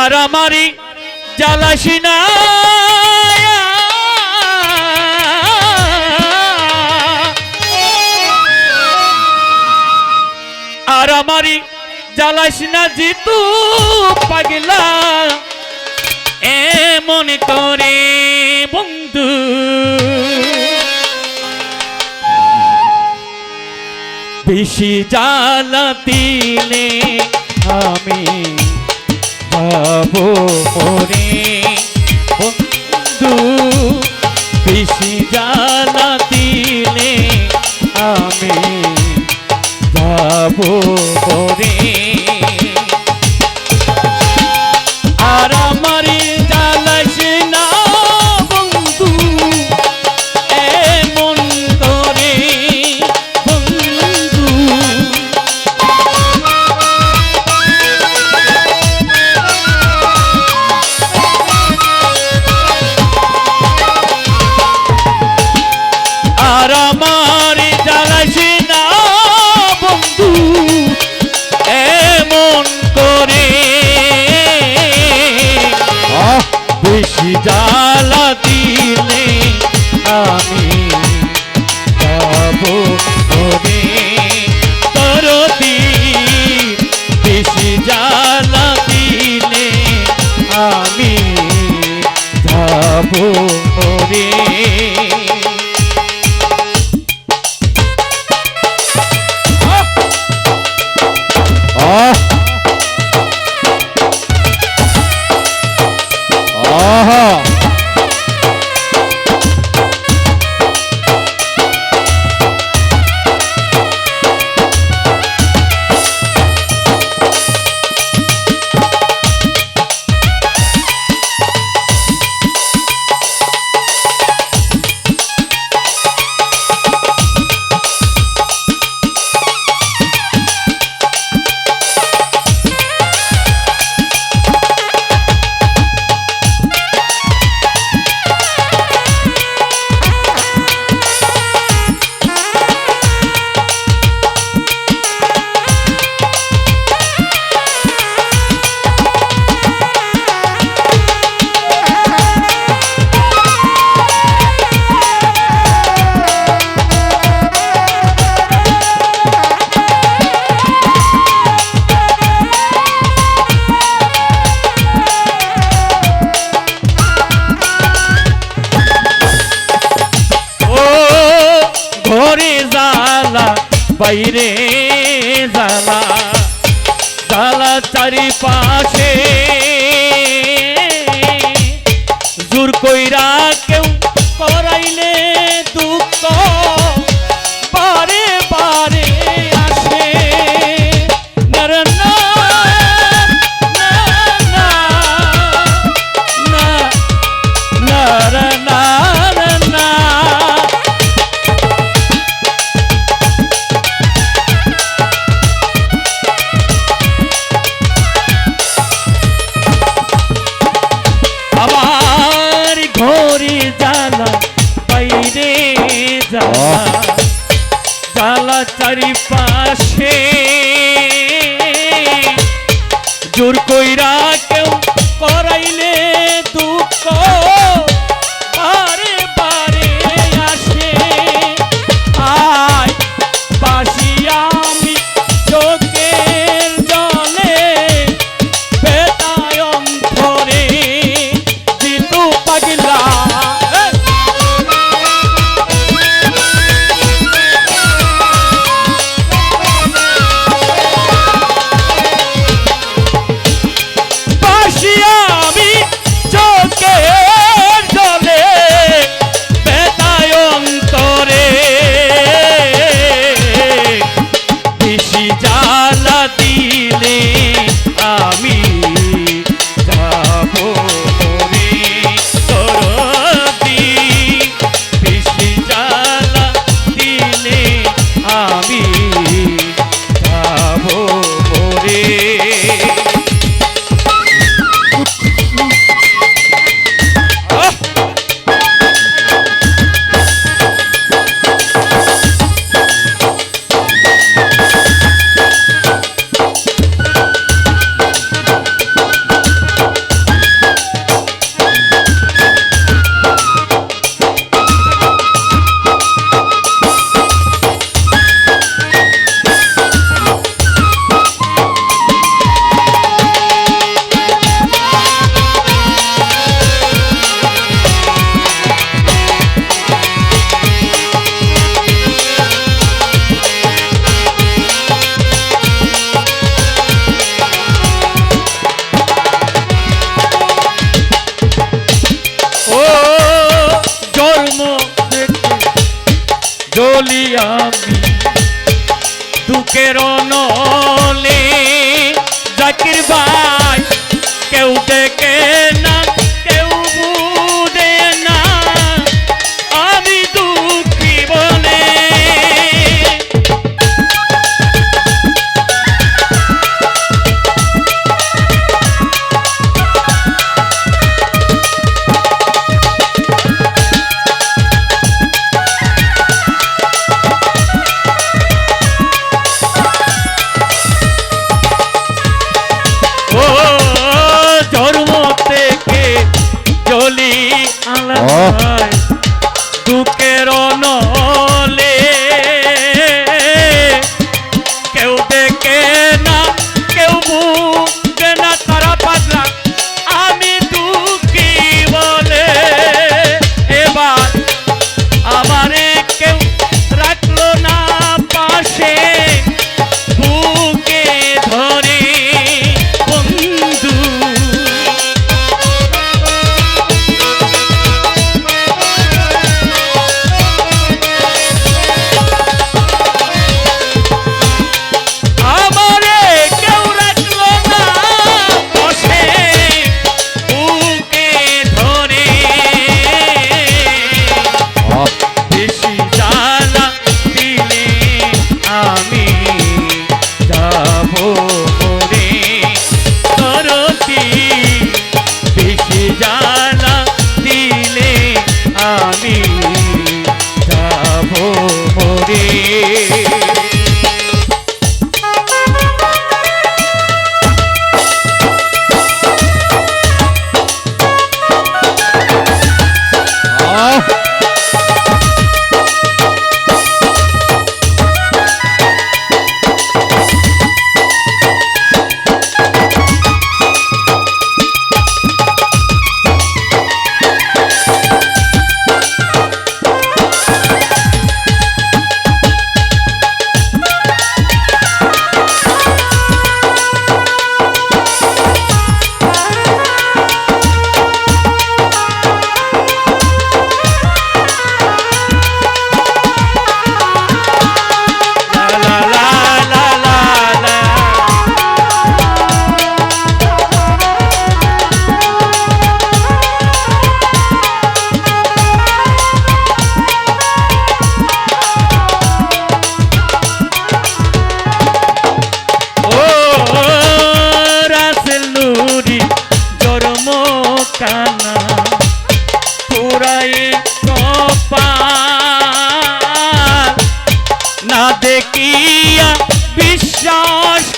আর জ্বালাসি না আর আমারই জ্বালাস না জিতু পাগলা। এমন করে বন্ধু। বেশি জ্বালা দিলে আমি যাব মরে বন্ধু বেশি জানা দিলে আমি যাব মরে আর Oh. বাইরে জালা জালা চারিপাশে জ্বালা জ্বালা চারিপাশে জোর কইরা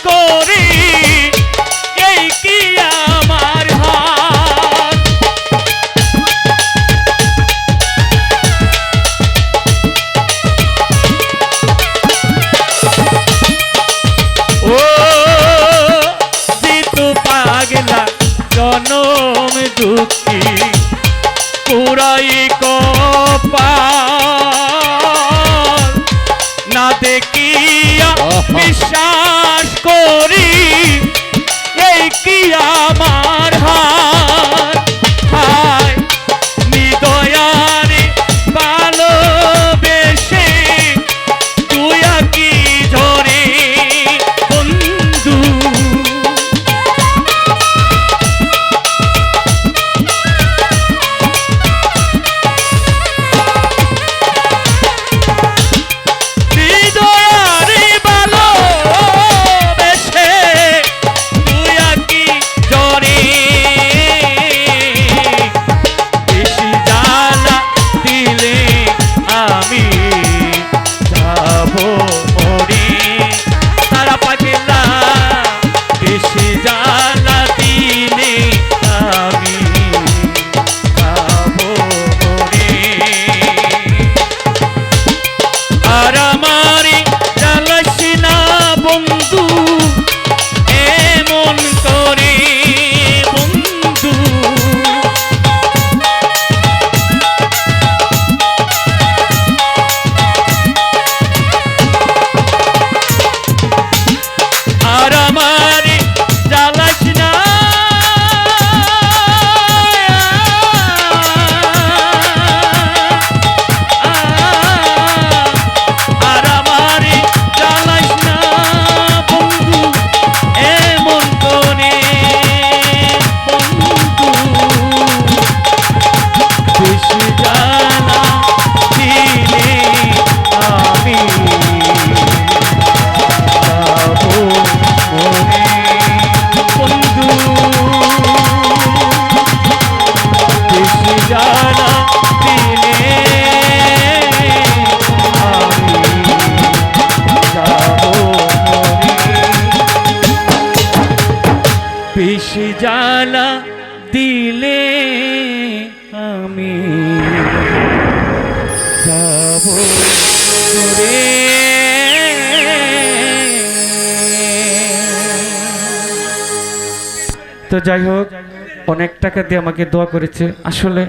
con আর আমারে জ্বালাস না বন্ধু। না দিলে আমি যাব রে তো যাই হোক, অনেক টাকা দিয়ে আমাকে দোয়া করেছে। আসলে